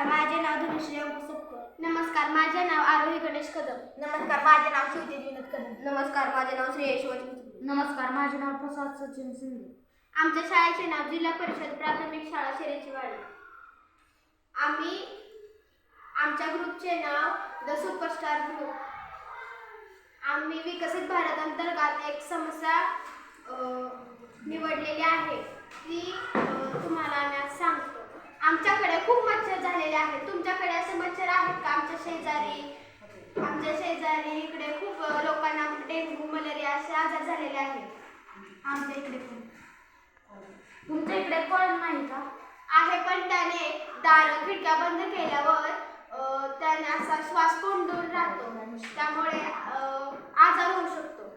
नमस्कार माझे नाव धनुश्री अंकुश सपकर नमस्कार माझे नाव आरोही गणेश कदम. नमस्कार माझे नाव शिवतेज विनोद कदम. नमस्कार माझे नाव श्रेयश नमस्कार माझे नाव प्रसाद सचिन शिंदे. आमच्या शाळेचे नाव जिल्हा परिषद प्राथमिक शाळा शिरेचीवाडी. आम्ही आमच्या ग्रुपचे नाव द सुपरस्टार ग्रुप आम्ही विकसित भारत अंतर्गत एक समस्या निवडलेली आहे. ती तुम्हाला आम्ही आज सांगतो. आमच्याकडे खूप झालेले आहेत. तुमच्याकडे असे मच्छर आहेत का आमच्या शेजारी? आमच्या शेजारी इकडे खूप लोकांना डेंग्यू मलेरिया असे आजार झालेले आहेत. आमच्या इकडे पण. तुमच्या इकडे कळत नाही का? आहे पण त्याने दार खिडक्या बंद केल्यावर त्याने असा श्वास कोंडून राहतो. त्यामुळे आजार होऊ शकतो.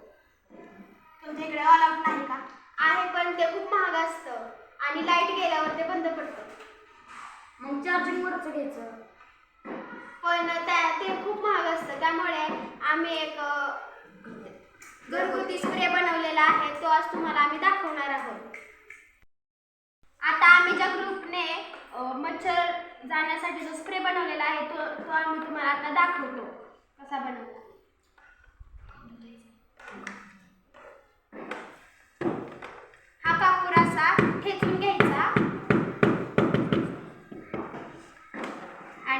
तुमच्या इकडे ऑल आउट नाही का? आहे पण ते खूप महाग असतं. आणि लाइट गेल्यावर ते बंद पडतं. मग चार्जिंग वरच घ्यायचं. पण त्या ते खूप महाग असतं. त्यामुळे आम्ही एक अ, घरगुती स्प्रे बनवलेला आहे. तो आज तुम्हाला आम्ही दाखवणार आहोत. आता आम्ही ज्या ग्रुपने अ, मच्छर जाण्यासाठी जो स्प्रे बनवलेला आहे तो तो आम्ही तुम्हाला आता दाखवतो. कसा बनवला हा कापूर असा ठेचून घ्यायचा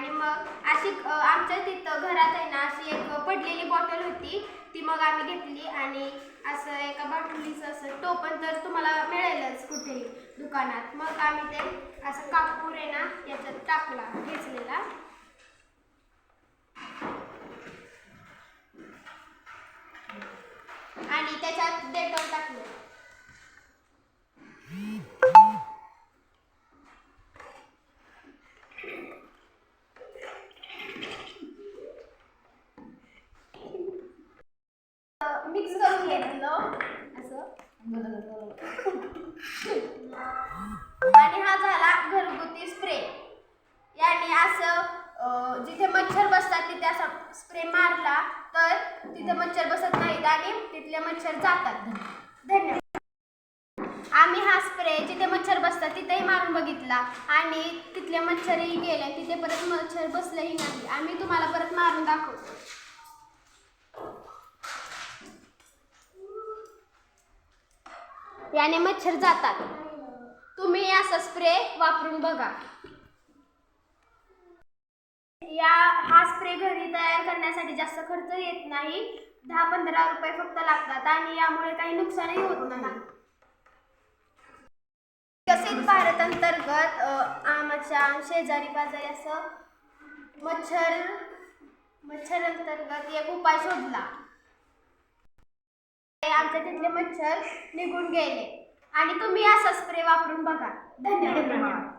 आणि मग अशी आमच्या तिथं घरात आहे ना अशी एक पडलेली बॉटल होती. ती मग आम्ही घेतली आणि असं एका बाटलीचं असं टोपण तर तुम्हाला मिळेलच कुठेही दुकानात. मग आम्ही ते असं कापूर आहे ना याच्यात टाकला घेतलेला. आणि त्याच्यात डेटॉल टाकलं. घेतलं असं? आणि हा झाला घरगुती स्प्रे. याने असं जिथे मच्छर बसतात तिथे असा स्प्रे मारला तर तिथे मच्छर बसत नाहीत आणि तिथले मच्छर जातात. धन्यवाद. आम्ही हा स्प्रे जिथे मच्छर बसतात तिथेही मारून बघितला. आणि तिथले मच्छरही गेले तिथे परत मच्छर बसलंही नाही. आम्ही तुम्हाला परत मारून दाखवतो. याने मच्छर जातात. तुम्ही असा स्प्रे वापरून बघा. या हा स्प्रे घरी तयार करण्यासाठी जास्त खर्च येत नाही. दहा पंधरा रुपये फक्त लागतात आणि यामुळे काही नुकसानही होत नाही. विकसित भारत अंतर्गत आमच्या शेजारी पाजारी असं मच्छर मच्छर अंतर्गत एक उपाय शोधला. आमच्या तिथले मच्छर निघून गेले. आणि तुम्ही असा स्प्रे वापरून बघा. धन्यवाद.